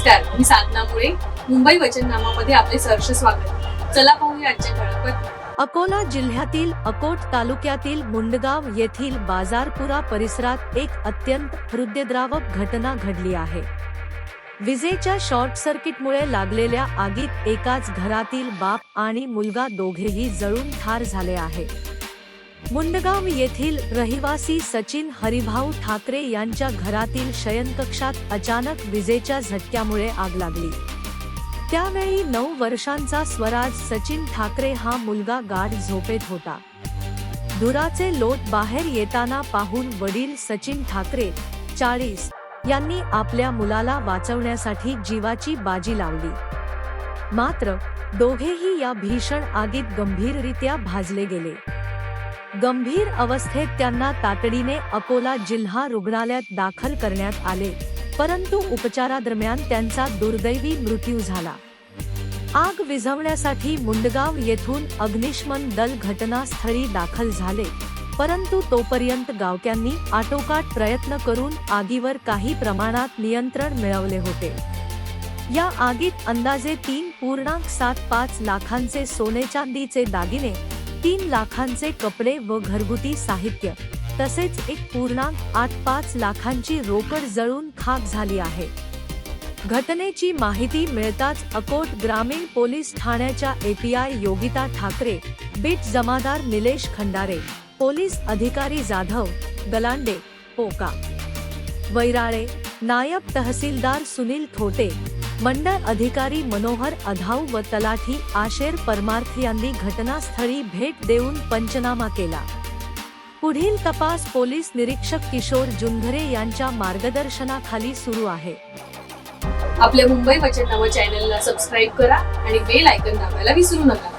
नमस्कार. मी साधना मुळे. मुंबई वचननामामध्ये आपले सहर्ष स्वागत. चला पाहूया आजच्या ठळक अकोला जिल्ह्यातील अकोट तालुक्यातील मुंडगाव येथील बाजारपुरा परिसरात एक अत्यंत हृदयद्रावक घटना घडली आहे. विजेच्या शॉर्ट सर्किटमुळे लागलेल्या आगीत एकाच घरातील बाप आणि मुलगा दोघेही जळून ठार झाले आहे. मुंडगाव येथील रहिवासी सचिन हरिभाऊ ठाकरे यांच्या घरातील शयनकक्षात अचानक विजेच्या झटक्यामुळे आग लागली. त्यावेळी नऊ वर्षांचा स्वराज सचिन ठाकरे हा मुलगा गाढ झोपेत होता. धुराचे लोट बाहेर येताना पाहून वडील सचिन ठाकरे चाळीस यांनी आपल्या मुलाला वाचवण्यासाठी जीवाची बाजी लावली. मात्र दोघेही या भीषण आगीत गंभीररित्या भाजले गेले. गंभीर अवस्थेत त्यांना तातडीने अकोला जिल्हा रुग्णालयात दाखल करण्यात आले. परंतु उपचारादरम्यान त्यांचा दुर्दैवी मृत्यू झाला. आग विझवण्यासाठी मुंडगाव येथून अग्निशमन दल घटनास्थळी दाखल झाले. परंतु तोपर्यंत गावक्यांनी आटोकाट प्रयत्न करून आगीवर काही प्रमाणात नियंत्रण मिळवले होते. या आगीत अंदाजे तीन पूर्णांक सात पाच लाखांचे सोने चांदीचे दागिने तीन लाखांचे कपडे व घरगुती साहित्य तसेच एक पूर्णांक आठ पाच लाखांची रोकड जळून खाक झाली आहे. घटनेची माहिती मिळताच अकोट ग्रामीण पोलीस ठाण्याच्या एपीआय योगिता ठाकरे बीट जमादार निलेश खंडारे पोलीस अधिकारी जाधव गलांडे पोका. वैराळे नायब तहसीलदार सुनील थोटे मंडळ अधिकारी मनोहर अधाऊ व तलाठी आशेर परमार्थ यांनी घटनास्थळी भेट देऊन पंचनामा केला. पुढील तपास पोलीस निरीक्षक किशोर जुंधरे यांच्या मार्गदर्शनाखाली सुरू आहे. आपल्या मुंबई वचननामा चॅनलला सबस्क्राईब करा आणि बेल आयकन दाबायला विसरू नका.